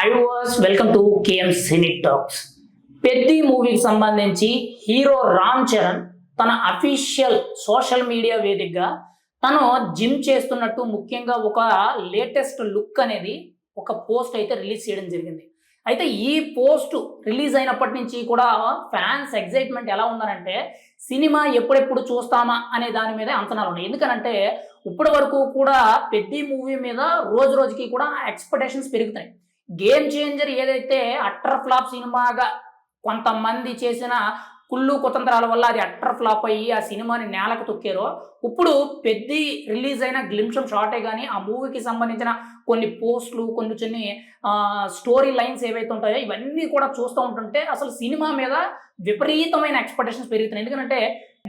Hi viewers welcome to KM cine talks Peddi మూవీకి సంబంధించి hero Ram Charan తన అఫీషియల్ సోషల్ మీడియా వేదికగా తను జిమ్ చేస్తున్నట్టు ముఖ్యంగా ఒక లేటెస్ట్ లుక్ అనేది ఒక పోస్ట్ అయితే రిలీజ్ చేయడం జరిగింది. అయితే ఈ పోస్ట్ రిలీజ్ అయినప్పటి నుంచి కూడా ఫ్యాన్స్ ఎగ్జైట్మెంట్ ఎలా ఉందనంటే సినిమా ఎప్పుడెప్పుడు చూస్తామా అనే దాని మీద అంచనాలు ఉన్నాయి. ఎందుకనంటే ఇప్పటి వరకు కూడా పెద్ద మూవీ మీద రోజు రోజుకి కూడా ఎక్స్పెక్టేషన్స్ పెరుగుతాయి గేమ్ చేంజర్ ఏదైతే అట్టర్ ఫ్లాప్ సినిమాగా కొంతమంది చేసిన కుళ్ళు కుతంత్రాల వల్ల అది అట్టర్ ఫ్లాప్ అయ్యి ఆ సినిమాని నేలకు తొక్కారో ఇప్పుడు పెద్ద రిలీజ్ అయిన గ్లిమ్షం షార్టే కానీ ఆ మూవీకి సంబంధించిన కొన్ని పోస్టులు కొన్ని కొన్ని స్టోరీ లైన్స్ ఏవైతే ఉంటాయో ఇవన్నీ కూడా చూస్తూ ఉంటుంటే అసలు సినిమా మీద విపరీతమైన ఎక్స్పెక్టేషన్స్ పెరుగుతున్నాయి. ఎందుకంటే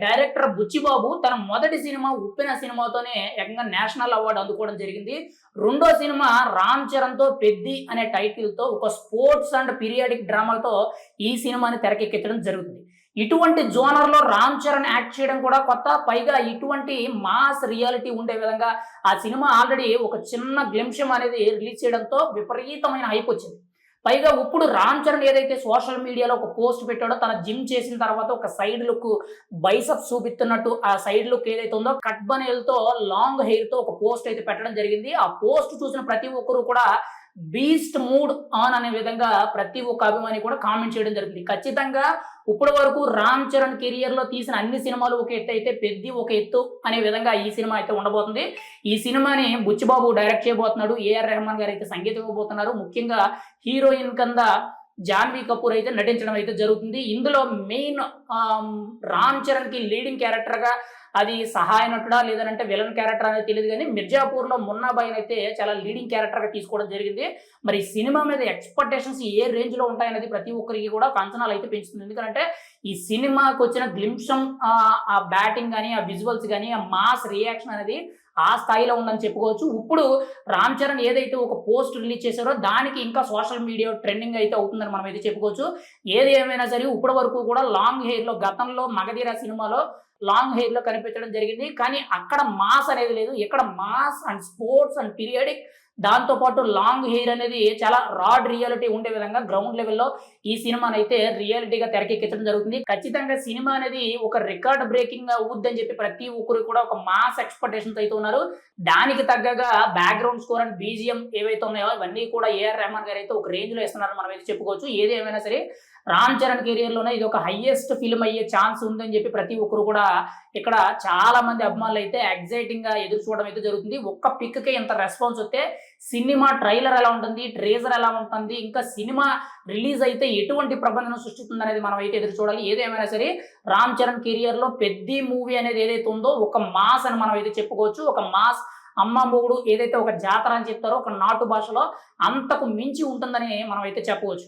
డైరెక్టర్ బుచ్చిబాబు తన మొదటి సినిమా ఉప్పిన సినిమాతోనే ఏకంగా నేషనల్ అవార్డు అందుకోవడం జరిగింది. రెండో సినిమా రామ్ చరణ్తో పెద్ది అనే టైటిల్తో ఒక స్పోర్ట్స్ అండ్ పీరియాడిక్ డ్రామాలతో ఈ సినిమాని తెరకెక్కించడం జరుగుతుంది. ఇటువంటి జోనర్లో రామ్ చరణ్ యాక్ట్ చేయడం కూడా కొత్త. పైగా ఇటువంటి మాస్ రియాలిటీ ఉండే విధంగా ఆ సినిమా ఆల్రెడీ ఒక చిన్న గ్లింషం అనేది రిలీజ్ చేయడంతో విపరీతమైన హైప్ వచ్చింది. పైగా ఇప్పుడు రామ్ చరణ్ ఏదైతే సోషల్ మీడియాలో ఒక పోస్ట్ పెట్టాడో తన జిమ్ చేసిన తర్వాత ఒక సైడ్ లుక్ బైసప్ చూపిస్తున్నట్టు ఆ సైడ్ లుక్ ఏదైతే ఉందో కట్ బనేల్తో లాంగ్ హెయిర్తో ఒక పోస్ట్ అయితే పెట్టడం జరిగింది. ఆ పోస్ట్ చూసిన ప్రతి ఒక్కరు కూడా బీస్ట్ మూడ్ ఆన్ అనే విధంగా ప్రతి ఒక్క అభిమాని కూడా కామెంట్ చేయడం జరుగుతుంది. ఖచ్చితంగా ఇప్పటి వరకు రామ్ చరణ్ కెరియర్లో తీసిన అన్ని సినిమాలు ఒక ఎత్తు అయితే పెద్ది ఒక ఎత్తు అనే విధంగా ఈ సినిమా అయితే ఉండబోతుంది. ఈ సినిమాని బుచ్చిబాబు డైరెక్ట్ చేయబోతున్నాడు. ఏఆర్ రెహమాన్ గారు అయితే సంగీతం ఇవ్వబోతున్నారు ముఖ్యంగా హీరోయిన్ కింద జాన్వీ కపూర్ అయితే నటించడం అయితే జరుగుతుంది. ఇందులో మెయిన్ రామ్ చరణ్కి లీడింగ్ క్యారెక్టర్గా అది సహాయ నటుడా లేదంటే విలన్ క్యారెక్టర్ అనేది తెలియదు కానీ మిర్జాపూర్లో మున్నాబాయిని అయితే చాలా లీడింగ్ క్యారెక్టర్గా తీసుకోవడం జరిగింది. మరి ఈ సినిమా మీద ఎక్స్పెక్టేషన్స్ ఏ రేంజ్లో ఉంటాయనేది ప్రతి ఒక్కరికి కూడా కంచనాలు అయితే పెంచుతుంది. ఎందుకంటే ఈ సినిమాకి వచ్చిన గ్లింప్షన్ ఆ బ్యాటింగ్ కానీ ఆ విజువల్స్ కానీ ఆ మాస్ రియాక్షన్ అనేది ఆ స్థాయిలో ఉందని చెప్పుకోవచ్చు. ఇప్పుడు రామ్ చరణ్ ఏదైతే ఒక పోస్ట్ రిలీజ్ చేశారో దానికి ఇంకా సోషల్ మీడియా ట్రెండింగ్ అయితే అవుతుందని మనం అయితే చెప్పుకోవచ్చు. ఏది ఏమైనా సరే ఇప్పటి వరకు కూడా లాంగ్ హెయిర్లో గతంలో మగధీర సినిమాలో లాంగ్ హెయిర్లో కనిపించడం జరిగింది. కానీ అక్కడ మాస్ అనేది లేదు. ఇక్కడ mass and sports and periodic దాంతో పాటు లాంగ్ హెయిర్ అనేది చాలా రాడ్ రియాలిటీ ఉండే విధంగా గ్రౌండ్ లెవెల్లో ఈ సినిమాని అయితే రియాలిటీగా తెరకెక్కించడం జరుగుతుంది. ఖచ్చితంగా సినిమా అనేది ఒక రికార్డ్ బ్రేకింగ్గా అవుద్దని చెప్పి ప్రతి ఒక్కరు కూడా ఒక మాస్ ఎక్స్పెక్టేషన్స్ అయితే ఉన్నారు. దానికి తగ్గగా బ్యాక్గ్రౌండ్ స్కోర్ అండ్ బీజిఎం ఏవైతే ఉన్నాయో ఇవన్నీ కూడా ఏఆర్ రెహమాన్ గారు అయితే ఒక రేంజ్లో ఇస్తున్నారు మనం అయితే చెప్పుకోవచ్చు. ఏది ఏమైనా సరే రామ్ చరణ్ కెరియర్లోనే ఇది ఒక హైయెస్ట్ ఫిల్మ్ అయ్యే ఛాన్స్ ఉందని చెప్పి ప్రతి ఒక్కరు కూడా ఇక్కడ చాలా మంది అభిమానులు అయితే ఎగ్జైటింగ్గా ఎదురు చూడడం అయితే జరుగుతుంది. ఒక్క పిక్కి ఇంత రెస్పాన్స్ వస్తే సినిమా ట్రైలర్ ఎలా ఉంటుంది ట్రేజర్ ఎలా ఉంటుంది ఇంకా సినిమా రిలీజ్ అయితే ఎటువంటి ప్రబంధన సృష్టిస్తుంది అనేది మనం అయితే ఎదురు చూడాలి. ఏదేమైనా సరే రామ్ చరణ్ కెరియర్లో పెద్ద మూవీ అనేది ఏదైతే ఉందో ఒక మాస్ అని మనం అయితే చెప్పుకోవచ్చు. ఒక మాస్ అమ్మ మొగుడు ఏదైతే ఒక జాతర అని చెప్తారో ఒక నాటు భాషలో అంతకు మించి ఉంటుందని మనం అయితే చెప్పవచ్చు.